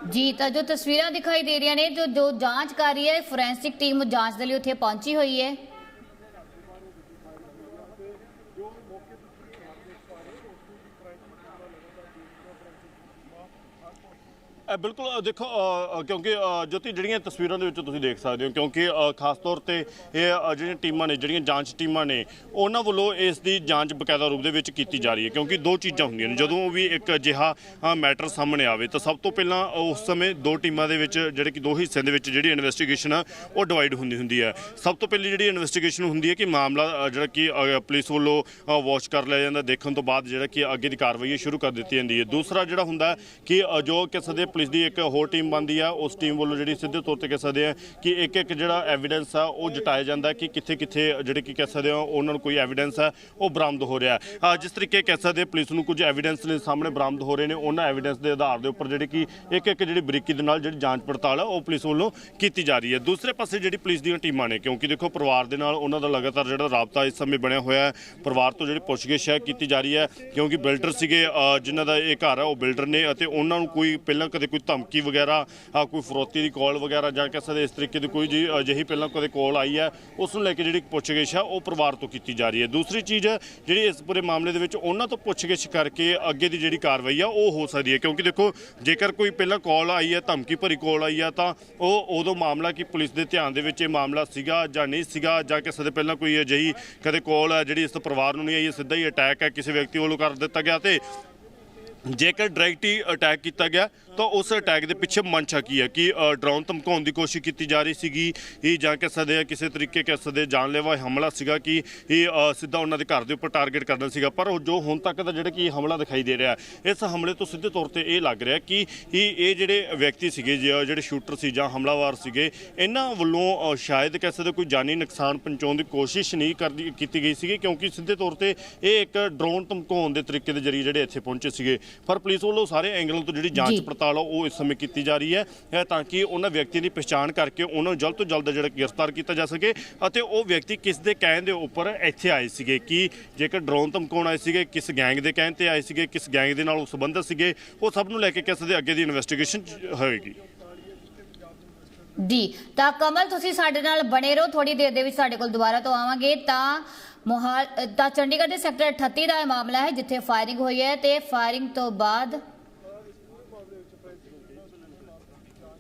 ਜੀ, ਤਾਂ ਜੋ ਤਸਵੀਰਾਂ ਦਿਖਾਈ ਦੇ ਰਹੀਆਂ ਨੇ, ਜੋ ਜੋ ਜਾਂਚ ਕਰ ਰਹੀ ਹੈ ਫੋਰੈਂਸਿਕ ਟੀਮ ਜਾਂਚ ਦੇ ਲਈ ਉੱਥੇ ਪਹੁੰਚੀ ਹੋਈ ਹੈ। ਬਿਲਕੁਲ ਦੇਖੋ ਕਿਉਂਕਿ ਅ, ਜੋਤੀ ਜਿਹੜੀਆਂ ਤਸਵੀਰਾਂ ਦੇ ਵਿੱਚ ਤੁਸੀਂ ਦੇਖ ਸਕਦੇ ਹੋ ਕਿਉਂਕਿ ਖਾਸ ਤੌਰ ਤੇ ਇਹ ਜਿਹੜੀਆਂ ਟੀਮਾਂ ਨੇ ਜਿਹੜੀਆਂ ਜਾਂਚ ਟੀਮਾਂ ਨੇ ਉਹਨਾਂ ਵੱਲੋਂ ਇਸ ਦੀ ਜਾਂਚ ਬਕਾਇਦਾ ਰੂਪ ਦੇ ਵਿੱਚ ਕੀਤੀ ਜਾ ਰਹੀ ਹੈ ਕਿਉਂਕਿ ਦੋ ਚੀਜ਼ਾਂ ਹੁੰਦੀਆਂ ਨੇ ਜਦੋਂ ਵੀ ਇੱਕ ਅਜਿਹਾ ਮੈਟਰ ਸਾਹਮਣੇ ਆਵੇ ਤਾਂ ਸਭ ਤੋਂ ਪਹਿਲਾਂ ਉਸ ਸਮੇਂ ਦੋ ਟੀਮਾਂ ਦੇ ਵਿੱਚ ਜਿਹੜੇ ਕਿ ਦੋ ਹਿੱਸਿਆਂ ਦੇ ਵਿੱਚ ਜਿਹੜੀ ਇਨਵੈਸਟੀਗੇਸ਼ਨ ਆ ਉਹ ਡਿਵਾਈਡ ਹੁੰਦੀ ਹੁੰਦੀ ਹੈ। ਸਭ ਤੋਂ ਪਹਿਲੀ ਜਿਹੜੀ ਇਨਵੈਸਟੀਗੇਸ਼ਨ ਹੁੰਦੀ ਹੈ ਕਿ ਮਾਮਲਾ ਜਿਹੜਾ ਕਿ ਪੁਲਿਸ ਵੱਲੋਂ ਵਾਚ ਕਰ ਲਿਆ ਜਾਂਦਾ ਦੇਖਣ ਤੋਂ ਬਾਅਦ ਜਿਹੜਾ ਕਿ ਅੱਗੇ ਦੀ ਕਾਰਵਾਈ ਸ਼ੁਰੂ ਕਰ ਦਿੱਤੀ ਜਾਂਦੀ ਹੈ। ਦੂਸਰਾ ਜਿਹੜਾ ਹੁੰਦਾ ਕਿ ਜੋ ਕਿਸੇ ਦੇ ਪੁਲਿਸ ਦੀ ਇੱਕ ਹੋਰ ਟੀਮ ਬਣਦੀ ਆ, ਉਸ ਟੀਮ ਵੱਲੋਂ ਜਿਹੜੀ ਸਿੱਧੇ ਤੌਰ ਤੇ ਕਹਿ ਸਕਦੇ ਆ ਕਿ ਇੱਕ ਇੱਕ ਜਿਹੜਾ ਐਵੀਡੈਂਸ ਆ, ਉਹ ਜਟਾਇਆ ਜਾਂਦਾ ਕਿ ਕਿੱਥੇ ਕਿੱਥੇ ਜਿਹੜੇ ਕਿ ਕਹਿ ਸਕਦੇ ਆ, ਉਹਨਾਂ ਨੂੰ ਕੋਈ ਐਵੀਡੈਂਸ ਆ, ਉਹ ਬਰਾਮਦ ਹੋ ਰਿਹਾ ਜਿਸ ਤਰੀਕੇ ਕਹਿ ਸਕਦੇ ਪੁਲਿਸ ਨੂੰ ਕੁਝ ਐਵੀਡੈਂਸ ਨੇ ਸਾਹਮਣੇ ਬਰਾਮਦ ਹੋ ਰਹੇ ਨੇ, ਉਹਨਾਂ ਐਵੀਡੈਂਸ ਦੇ ਆਧਾਰ ਦੇ ਉੱਪਰ ਜਿਹੜੀ ਕਿ ਇੱਕ ਇੱਕ ਜਿਹੜੀ ਬਰੀਕੀ ਦੇ ਨਾਲ ਜਿਹੜੀ ਜਾਂਚ ਪੜਤਾਲ ਆ, ਉਹ ਪੁਲਿਸ ਵੱਲੋਂ ਕੀਤੀ ਜਾ ਰਹੀ ਹੈ। ਦੂਸਰੇ ਪਾਸੇ ਜਿਹੜੀ ਪੁਲਿਸ ਦੀਆਂ ਟੀਮਾਂ ਨੇ, ਕਿਉਂਕਿ ਦੇਖੋ ਪਰਿਵਾਰ ਦੇ ਨਾਲ ਉਹਨਾਂ ਦਾ ਲਗਾਤਾਰ ਜਿਹੜਾ ਰਾਬਤਾ ਇਸ ਸਮੇਂ ਬਣਿਆ ਹੋਇਆ ਹੈ, ਪਰਿਵਾਰ ਤੋਂ ਜਿਹੜੀ ਪੁੱਛਗਿੱਛ ਹੈ, ਕੀਤੀ ਜਾ ਰਹੀ ਹੈ, ਕਿਉਂਕਿ ਬਿਲਡਰ ਸੀਗੇ ਜਿਨ੍ਹਾਂ ਦਾ ਇਹ ਘਰ ਹੈ ਉਹ ਬਿਲਡਰ ਨੇ ਅਤੇ ਉਹਨਾਂ ਨੂੰ ਕੋਈ ਪਹਿਲਾਂ ਕਦੇ ਕੋਈ ਧਮਕੀ ਵਗੈਰਾ, ਆ ਕੋਈ ਫਰੋਤੀ ਦੀ ਕਾਲ ਵਗੈਰਾ ਜਾਂ ਕਿਸੇ ਦੇ ਇਸ ਤਰੀਕੇ ਦੀ ਕੋਈ ਜੀ ਅਜਿਹੀ ਪਹਿਲਾਂ ਕਦੇ ਕਾਲ ਆਈ ਹੈ, ਉਸ ਨੂੰ ਲੈ ਕੇ ਜਿਹੜੀ ਪੁੱਛਗਿੱਛ ਹੈ, ਉਹ ਪਰਿਵਾਰ ਤੋਂ ਕੀਤੀ ਜਾ ਰਹੀ ਹੈ। ਦੂਸਰੀ ਚੀਜ਼ ਜਿਹੜੀ ਇਸ ਪੂਰੇ ਮਾਮਲੇ ਦੇ ਵਿੱਚ ਉਹਨਾਂ ਤੋਂ ਪੁੱਛਗਿੱਛ ਕਰਕੇ ਅੱਗੇ ਦੀ ਜਿਹੜੀ ਕਾਰਵਾਈ ਆ ਉਹ ਹੋ ਸਕਦੀ ਹੈ। ਕਿਉਂਕਿ ਦੇਖੋ, ਜੇਕਰ ਕੋਈ ਪਹਿਲਾਂ ਕਾਲ ਆਈ ਹੈ, ਧਮਕੀ ਭਰੀ ਕਾਲ ਆਈ ਹੈ, ਤਾਂ ਉਹ ਉਦੋਂ ਮਾਮਲਾ ਕਿ ਪੁਲਿਸ ਦੇ ਧਿਆਨ ਦੇ ਵਿੱਚ ਇਹ ਮਾਮਲਾ ਸੀਗਾ ਜਾਂ ਨਹੀਂ ਸੀਗਾ ਜਾਂ ਕਿਸੇ ਦੇ ਪਹਿਲਾਂ ਕੋਈ ਅਜਿਹੀ ਕਦੇ ਕਾਲ ਹੈ, ਜਿਹੜੀ ਇਸ ਪਰਿਵਾਰ ਨੂੰ ਨਹੀਂ ਆਈ, ਇਹ ਸਿੱਧਾ ਹੀ ਅਟੈਕ ਹੈ, ਕਿਸੇ ਵਿਅਕਤੀ ਵੱਲੋਂ ਕਰ ਦਿੱਤਾ ਗਿਆ ਤੇ ਜੇਕਰ ਡਾਇਰੈਕਟਲੀ ਅਟੈਕ ਕੀਤਾ ਗਿਆ ਤਾਂ ਉਸ ਅਟੈਕ ਦੇ ਪਿੱਛੇ ਮਨਸ਼ਾ ਕੀ ਹੈ? ਕਿ ਡਰਾਉਣ ਧਮਕਾਉਣ ਦੀ ਕੋਸ਼ਿਸ਼ ਕੀਤੀ ਜਾ ਰਹੀ ਸੀਗੀ? ਇਹ ਜਾਂ ਕਹਿ ਸਕਦੇ ਆ ਕਿਸੇ ਤਰੀਕੇ ਕਹਿ ਸਕਦੇ ਜਾਨਲੇਵਾ ਹਮਲਾ ਸੀਗਾ ਕਿ ਇਹ ਸਿੱਧਾ ਉਹਨਾਂ ਦੇ ਘਰ ਦੇ ਉੱਪਰ ਟਾਰਗੇਟ ਕਰਨਾ ਸੀਗਾ? ਪਰ ਉਹ ਜੋ ਹੁਣ ਤੱਕ ਦਾ ਜਿਹੜਾ ਕਿ ਹਮਲਾ ਦਿਖਾਈ ਦੇ ਰਿਹਾ ਇਸ ਹਮਲੇ ਤੋਂ ਸਿੱਧੇ ਤੌਰ ਤੇ ਇਹ ਲੱਗ ਰਿਹਾ ਕਿ ਇਹ ਇਹ ਜਿਹੜੇ ਵਿਅਕਤੀ ਸੀਗੇ ਜਿਹੜੇ ਸ਼ੂਟਰ ਸੀ ਜਾਂ ਹਮਲਾਵਰ ਸੀਗੇ ਇਹਨਾਂ ਵੱਲੋਂ ਸ਼ਾਇਦ ਕਹਿ ਸਕਦੇ ਕੋਈ ਜਾਨੀ ਨੁਕਸਾਨ ਪਹੁੰਚਾਉਣ ਦੀ ਕੋਸ਼ਿਸ਼ ਨਹੀਂ ਕਰਦੀ ਕੀਤੀ ਗਈ ਸੀਗੀ ਕਿਉਂਕਿ ਸਿੱਧੇ ਤੌਰ ਤੇ ਇਹ ਇੱਕ ਡਰੋਨ ਧਮਕਾਉਣ ਦੇ ਤਰੀਕੇ ਦੇ ਜ਼ਰੀਏ ਜਿਹੜੇ ਇੱਥੇ ਪਹੁੰਚੇ ਸੀਗੇ। ਪਰ ਪੁਲਿਸ ਵੱਲੋਂ ਸਾਰੇ ਐਂਗਲਾਂ ਤੋਂ ਜਿਹੜੀ ਜਾਂਚ ਜੀ। ਪੜਤਾਲ ਉਹ ਇਸ ਸਮੇਂ ਕੀਤੀ ਜਾ ਰਹੀ ਹੈ ਤਾਂ ਕਿ ਉਹਨਾਂ ਵਿਅਕਤੀਆਂ ਦੀ ਪਛਾਣ ਕਰਕੇ ਉਹਨਾਂ ਨੂੰ ਜਲਦ ਤੋਂ ਜਲਦ ਜਿਹੜਾ ਗ੍ਰਿਫਤਾਰ ਕੀਤਾ ਜਾ ਸਕੇ ਅਤੇ ਉਹ ਵਿਅਕਤੀ ਕਿਸ ਦੇ ਕਹਿਣ ਦੇ ਉੱਪਰ ਇੱਥੇ ਆਏ ਸੀਗੇ, ਕਿ ਜੇਕਰ ਡਰੋਨ ਧਮਕਾਉਣ ਆਏ ਸੀਗੇ, ਕਿਸ ਗੈਂਗ ਦੇ ਕਹਿਣ ਤੇ ਆਏ ਸੀਗੇ, ਕਿਸ ਗੈਂਗ ਦੇ ਨਾਲ ਉਹ ਸੰਬੰਧਿਤ ਸੀਗੇ, ਉਹ ਸਭ ਨੂੰ ਲੈ ਕੇ ਕਿਸ ਦੇ ਅੱਗੇ ਦੀ ਇਨਵੈਸਟੀਗੇਸ਼ਨ ਹੋਏਗੀ? ਜੀ, ਤਾਂ ਕਮਲ, ਤੁਸੀਂ ਸਾਡੇ ਨਾਲ ਬਣੇ ਰਹੋ ਥੋੜੀ ਦੇਰ ਦੇ ਵਿੱਚ ਸਾਡੇ ਕੋਲ ਦੁਬਾਰਾ ਤੋਂ ਆਵਾਂਗੇ। ਤਾਂ ਮੋਹਾਲ ਤਾਂ ਚੰਡੀਗੜ੍ਹ ਦੇ ਸੈਕਟਰ 38 ਦਾ ਇਹ ਮਾਮਲਾ ਹੈ, ਜਿੱਥੇ ਫਾਇਰਿੰਗ ਹੋਈ ਹੈ ਤੇ ਫਾਇਰਿੰਗ ਤੋਂ ਬਾਅਦ